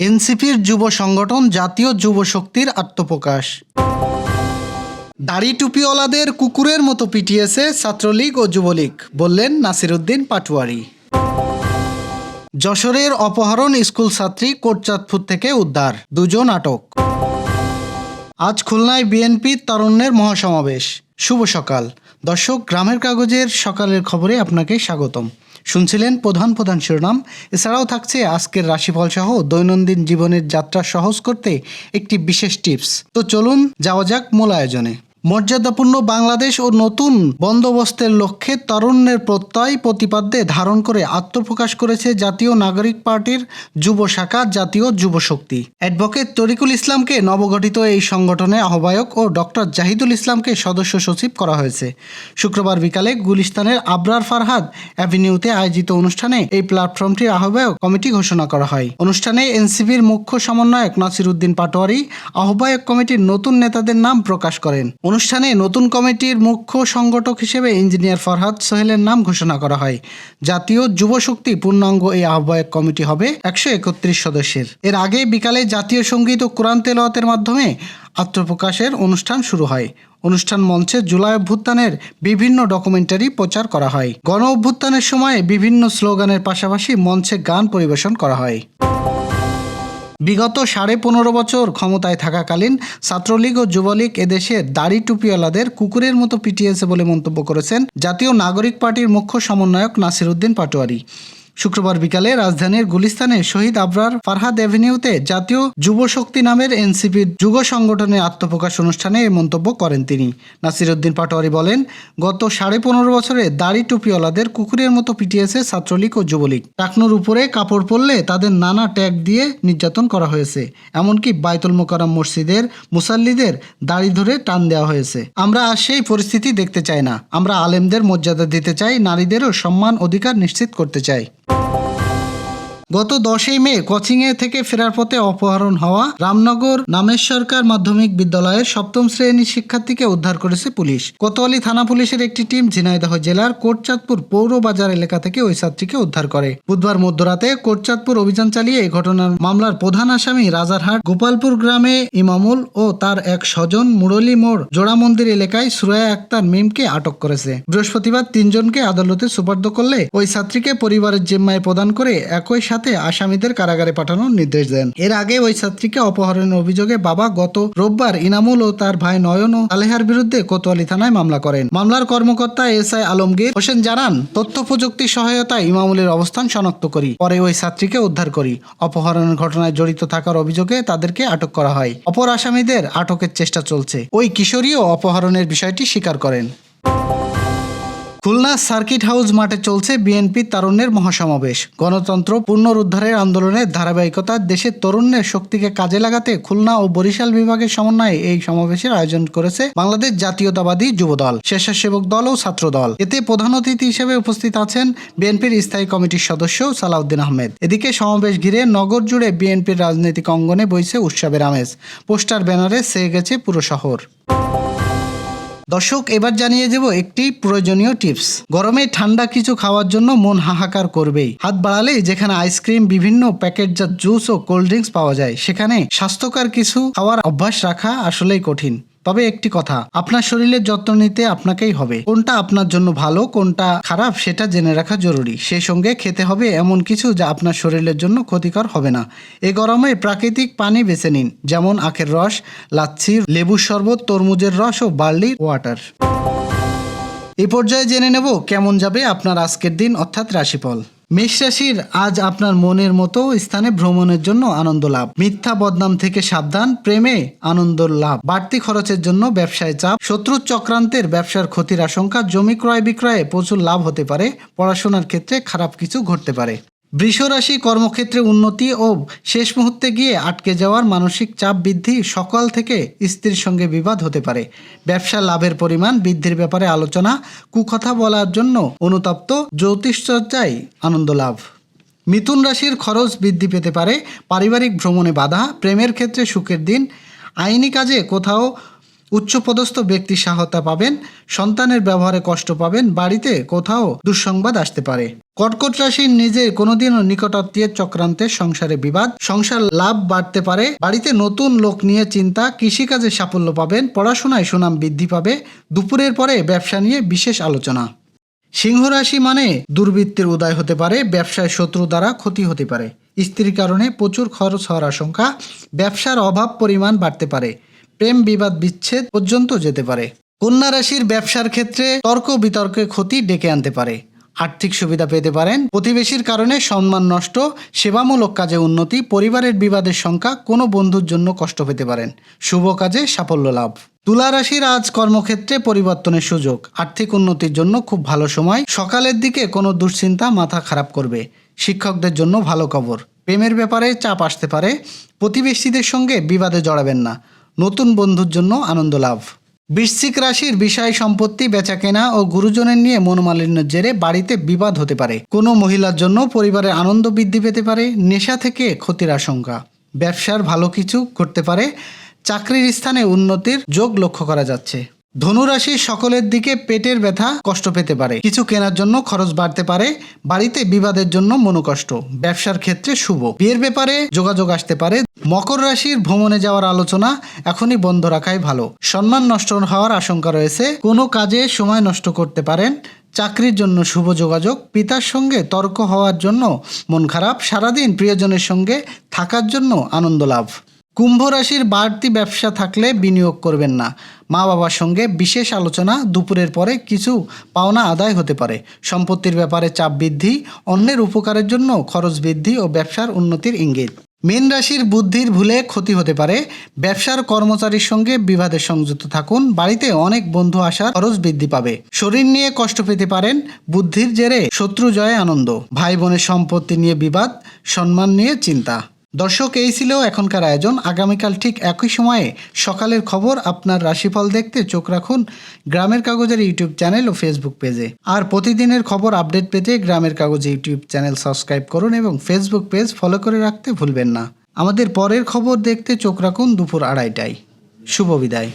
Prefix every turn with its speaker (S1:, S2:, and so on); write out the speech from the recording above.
S1: এনসিপির যুব সংগঠন জাতীয় যুব শক্তির আত্মপ্রকাশ। দাড়ি টুপিওয়ালাদের কুকুরের মতো পিটিয়েছে ছাত্রলীগ ও যুবলীগ, বললেন নাসিরুদ্দিন পাটওয়ারি যশোরের অপহরণ স্কুল ছাত্রী কোটচাঁদপুর থেকে উদ্ধার, দুজন আটক। আজ খুলনায় বিএনপি তারুণ্যের মহাসমাবেশ। শুভ সকাল। দর্শক, গ্রামের কাগজের সকালের খবরে আপনাকে স্বাগতম। শুনছিলেন প্রধান প্রধান শিরোনাম। এছাড়াও থাকছে আজকের রাশিফল সহ দৈনন্দিন জীবনের যাত্রা সহজ করতে একটি বিশেষ টিপস। তো চলুন যাওয়া যাক মূল আয়োজনে। মর্যাদাপূর্ণ বাংলাদেশ ও নতুন বন্দোবস্তের লক্ষ্যে তরুণের প্রত্যয় প্রতিপাদ্যে ধারণ করে আত্মপ্রকাশ করেছে জাতীয় নাগরিক পার্টির যুব শাখা জাতীয় যুব শক্তি। অ্যাডভোকেট তরিকুল ইসলামকে নবগঠিত এই সংগঠনে আহ্বায়ক ও ডক্টর জাহিদুল ইসলামকে সদস্য সচিব করা হয়েছে। শুক্রবার বিকালে গুলিস্তানের আবরার ফারহাদ অ্যাভিনিউতে আয়োজিত অনুষ্ঠানে এই প্ল্যাটফর্মটির আহ্বায়ক কমিটি ঘোষণা করা হয়। অনুষ্ঠানে এনসিপির মুখ্য সমন্বয়ক নাসির উদ্দিন পাটোয়ারি, আহ্বায়ক কমিটির নতুন নেতাদের নাম প্রকাশ করেন। অনুষ্ঠানে নতুন কমিটির মুখ্য সংগঠক হিসেবে ইঞ্জিনিয়ার ফরহাদ সোহেলের নাম ঘোষণা করা হয়। জাতীয় যুব শক্তি পূর্ণাঙ্গ এই আহ্বায়ক কমিটি হবে একশো একত্রিশ সদস্যের। এর আগে বিকালে জাতীয় সংগীত ও কোরআন তেলাওয়াতের মাধ্যমে আত্মপ্রকাশের অনুষ্ঠান শুরু হয়। অনুষ্ঠান মঞ্চে জুলাই অভ্যুত্থানের বিভিন্ন ডকুমেন্টারি প্রচার করা হয়। গণ অভ্যুত্থানের সময় বিভিন্ন স্লোগানের পাশাপাশি মঞ্চে গান পরিবেশন করা হয়। বিগত সাড়ে পনেরো বছর ক্ষমতায় থাকাকালীন ছাত্রলীগ ও যুবলীগ এদেশের দাড়ি টুপিওয়ালাদের কুকুরের মতো পিটিয়েছে বলে মন্তব্য করেছেন জাতীয় নাগরিক পার্টির মুখ্য সমন্বয়ক নাসির উদ্দিন পাটোয়ারি। শুক্রবার বিকালে রাজধানীর গুলিস্তানে শহীদ আবরার ফারহাদ অ্যাভিনিউতে জাতীয় যুব শক্তি নামের এনসিপির যুব সংগঠনের আত্মপ্রকাশ অনুষ্ঠানে এই মন্তব্য করেন তিনি। নাসিরউদ্দিন পাটোয়ারি বলেন, গত সাড়ে পনেরো বছরে দাড়ি টুপিওয়ালাদের কুকুরের মতো পিটিয়েছে ছাত্রলীগ ও যুবলীগ। টাকনুর উপরে কাপড় পরলে তাদের নানা ট্যাগ দিয়ে নির্যাতন করা হয়েছে। এমনকি বাইতুল মোকারম মসজিদের মুসাল্লিদের দাড়ি ধরে টান দেওয়া হয়েছে। আমরা আর সেই পরিস্থিতি দেখতে চাই না। আমরা আলেমদের মর্যাদা দিতে চাই, নারীদেরও সম্মান অধিকার নিশ্চিত করতে চাই। গত দশই মে কোচিংয়ে থেকে ফেরার পথে অপহরণ হওয়া রামনগর নামের সরকার মাধ্যমিক বিদ্যালয়ের সপ্তম শ্রেণির শিক্ষার্থীকে উদ্ধার করেছে পুলিশ। কোতোয়ালি থানা পুলিশের একটি টিম ঝিনাইদহ জেলার কোটচাঁদপুর পৌর বাজার এলাকা থেকে ওই ছাত্রীকে উদ্ধার করে। বুধবার মধ্যরাতে কোটচাঁদপুর অভিযান চালিয়ে এই ঘটনার মামলার প্রধান আসামি রাজারহাট, গোপালপুর গ্রামে ইমামুল ও তার এক স্বজন মুরলী মোড় জোড়া মন্দির এলাকায় সুরায়া আক্তার মিমকে আটক করেছে। বৃহস্পতিবার তিনজনকে আদালতে সুপার্দ করলে ওই ছাত্রীকে পরিবারের জিম্মায় প্রদান করে একই সাথে আসামিদের কারাগারে পাঠানোর নির্দেশ দেন। এর আগে ওই ছাত্রীকে অপহরণের অভিযোগে বাবা গত রোববার ইনামুল ও তার ভাই নয়ন ও আলেহার বিরুদ্ধে কোতোয়ালি থানায় মামলা করেন। মামলার কর্মকর্তা এস আই আলমগীর হোসেন জানান, তথ্য প্রযুক্তি সহায়তায় ইমামুলের অবস্থান শনাক্ত করি, পরে ওই ছাত্রীকে উদ্ধার করি। অপহরণের ঘটনায় জড়িত থাকার অভিযোগে তাদেরকে আটক করা হয়। অপর আসামিদের আটকের চেষ্টা চলছে। ওই কিশোরীও অপহরণের বিষয়টি স্বীকার করেন। খুলনা সার্কিট হাউস মাঠে চলছে বিএনপি তারুণ্যের মহাসমাবেশ। গণতন্ত্র পুনরুদ্ধারের আন্দোলনের ধারাবাহিকতা, দেশের তরুণের শক্তিকে কাজে লাগাতে খুলনা ও বরিশাল বিভাগের সমন্বয়ে এই সমাবেশের আয়োজন করেছে বাংলাদেশ জাতীয়তাবাদী যুবদল, স্বেচ্ছাসেবক দল ও ছাত্র দল। এতে প্রধান অতিথি হিসেবে উপস্থিত আছেন বিএনপির স্থায়ী কমিটির সদস্য সালাউদ্দিন আহমেদ। এদিকে সমাবেশ ঘিরে নগর জুড়ে বিএনপির রাজনৈতিক অঙ্গনে বইছে উৎসবের আমেজ। পোস্টার, ব্যানারে সেয়ে গেছে পুরো শহর। দর্শক, এবার জানিয়ে দেব একটি প্রয়োজনীয় টিপস। গরমে ঠান্ডা কিছু খাওয়ার জন্য মন হাহাকার করবেই। হাত বাড়ালেই যেখানে আইসক্রিম, বিভিন্ন প্যাকেটজাত জুস ও কোল্ড ড্রিঙ্কস পাওয়া যায়, সেখানে স্বাস্থ্যকর কিছু খাওয়ার অভ্যাস রাখা আসলেই কঠিন। তবে একটি কথা, আপনার শরীরের যত্ন নিতে আপনাকেই হবে। কোনটা আপনার জন্য ভালো, কোনটা খারাপ সেটা জেনে রাখা জরুরি। সেই সঙ্গে খেতে হবে এমন কিছু যা আপনার শরীরের জন্য ক্ষতিকর হবে না। এ গরমে প্রাকৃতিক পানি বেছে নিন, যেমন আখের রস, লাচ্ছি লেবুর শরবত, তরমুজের রস ও বার্লি ওয়াটার। এই পর্যায়ে জেনে নেব কেমন যাবে আপনার আজকের দিন, অর্থাৎ রাশিফল। মেষ রাশির আজ আপনার মনের মতো স্থানে ভ্রমণের জন্য আনন্দ লাভ। মিথ্যা বদনাম থেকে সাবধান, প্রেমে আনন্দ লাভ। বাড়তি খরচের জন্য ব্যবসায় চাপ। শত্রু চক্রান্তের ব্যবসার ক্ষতির আশঙ্কা, জমি ক্রয় বিক্রয়ে প্রচুর লাভ হতে পারে। পড়াশোনার ক্ষেত্রে খারাপ কিছু ঘটতে পারে। বৃষ রাশি কর্মক্ষেত্রে উন্নতি ও শেষ মুহূর্তে গিয়ে আটকে যাওয়ার মানসিক চাপ বৃদ্ধি সকাল থেকে স্ত্রীর সঙ্গে বিবাদ হতে পারে। ব্যবসা লাভের পরিমাণ বৃদ্ধির ব্যাপারে আলোচনা, কুকথা বলার জন্য অনুতপ্ত জ্যোতিষ চর্চায় আনন্দ লাভ। মিথুন রাশির খরচ বৃদ্ধি পেতে পারে, পারিবারিক ভ্রমণে বাধা, প্রেমের ক্ষেত্রে সুখের দিন, আইনি কাজে কোথাও উচ্চপদস্থ ব্যক্তি সহায়তা পাবেন, সন্তানের ব্যবহারে কষ্ট পাবেন, বাড়িতে কোথাও দুঃসংবাদ আসতে পারে। কর্কট রাশির নিজের কোনোদিনও নিকটাত্মীয় চক্রান্তে সংসারে বিবাদ, সংসার লাভ বাড়তে পারে, বাড়িতে নতুন লোক নিয়ে চিন্তা, কৃষিকাজে সাফল্য পাবেন, পড়াশোনায় সুনাম বৃদ্ধি পাবে, দুপুরের পরে ব্যবসা নিয়ে বিশেষ আলোচনা। সিংহ রাশি মানে দুর্বৃত্তের উদয় হতে পারে, ব্যবসায় শত্রু দ্বারা ক্ষতি হতে পারে। স্ত্রীর কারণে প্রচুর খরচ হওয়ার আশঙ্কা, ব্যবসার অভাব পরিমাণ বাড়তে পারে। প্রেম বিবাদ বিচ্ছেদ পর্যন্ত যেতে পারে। কন্যা রাশির ব্যবসার ক্ষেত্রে তর্ক বিতর্কে ক্ষতি ডেকে আনতে পারে। আর্থিক সুবিধা পেতে পারেন। প্রতিবেশীর কারণে সম্মান নষ্ট, সেবামূলক কাজে উন্নতি, পরিবারের বিবাদের সংখ্যা কোনো বন্ধুর জন্য কষ্ট পেতে পারেন। শুভ কাজে সাফল্য লাভ। তুলা রাশির আজ কর্মক্ষেত্রে পরিবর্তনের সুযোগ। আর্থিক উন্নতির জন্য খুব ভালো সময়। সকালের দিকে কোনো দুশ্চিন্তা মাথা খারাপ করবে। শিক্ষকদের জন্য ভালো খবর। প্রেমের ব্যাপারে চাপ আসতে পারে। প্রতিবেশীদের সঙ্গে বিবাদে জড়াবেন না। নতুন বন্ধুর জন্য আনন্দ লাভ। বৃশ্চিক রাশির বিষয় সম্পত্তি বেচাকেনা ও গুরুজনের নিয়ে মনোমালিন্যের জেরে বাড়িতে বিবাদ হতে পারে। কোনো মহিলার জন্য পরিবারের আনন্দ বৃদ্ধি পেতে পারে, নেশা থেকে ক্ষতির আশঙ্কা। ব্যবসার ভালো কিছু করতে পারে, চাকরির স্থানে উন্নতির যোগ লক্ষ্য করা যাচ্ছে। ধনুরাশি সকলের দিকে পেটের ব্যথা কষ্ট পেতে পারে। কিছু কেনার জন্য খরচ বাড়তে পারে, বাড়িতে বিবাদের জন্য মনোকষ্ট, ব্যবসার ক্ষেত্রে শুভ। বিয়ের ব্যাপারে যোগাযোগ আসতে পারে। মকর রাশির ভ্রমণে যাওয়ার আলোচনা এখনই বন্ধ রাখাই ভালো। সম্মান নষ্ট হওয়ার আশঙ্কা রয়েছে। কোনো কাজে সময় নষ্ট করতে পারেন। চাকরির জন্য শুভ যোগাযোগ, পিতার সঙ্গে তর্ক হওয়ার জন্য মন খারাপ, সারাদিন প্রিয়জনের সঙ্গে থাকার জন্য আনন্দ লাভ। কুম্ভ রাশির বাড়তি ব্যবসা থাকলে বিনিয়োগ করবেন না। মা বাবার সঙ্গে বিশেষ আলোচনা দুপুরের পরে কিছু পাওনা আদায় হতে পারে। সম্পত্তির ব্যাপারে চাপ বৃদ্ধি, অন্যের উপকারের জন্য খরচ বৃদ্ধি ও ব্যবসার উন্নতির ইঙ্গিত। মীন রাশির বুদ্ধির ভুলে ক্ষতি হতে পারে। ব্যবসার কর্মচারীর সঙ্গে বিবাদে সংযুক্ত থাকুন। বাড়িতে অনেক বন্ধু আসার খরচ বৃদ্ধি পাবে। শরীর নিয়ে কষ্ট পেতে পারেন। বুদ্ধির জেরে শত্রু জয়ে আনন্দ। ভাই বোনের সম্পত্তি নিয়ে বিবাদ, সম্মান নিয়ে চিন্তা। দর্শক, এই ছিল এখনকার আয়োজন। আগামীকাল ঠিক একই সময়ে সকালের খবর আপনার রাশিফল দেখতে চোখ রাখুন গ্রামের কাগজের ইউটিউব চ্যানেল ও ফেসবুক পেজে। আর প্রতিদিনের খবর আপডেট পেতে গ্রামের কাগজ ইউটিউব চ্যানেল সাবস্ক্রাইব করুন এবং ফেসবুক পেজ ফলো করে রাখতে ভুলবেন না। আমাদের পরের খবর দেখতে চোখ রাখুন দুপুর আড়াইটায়। শুভ বিদায়।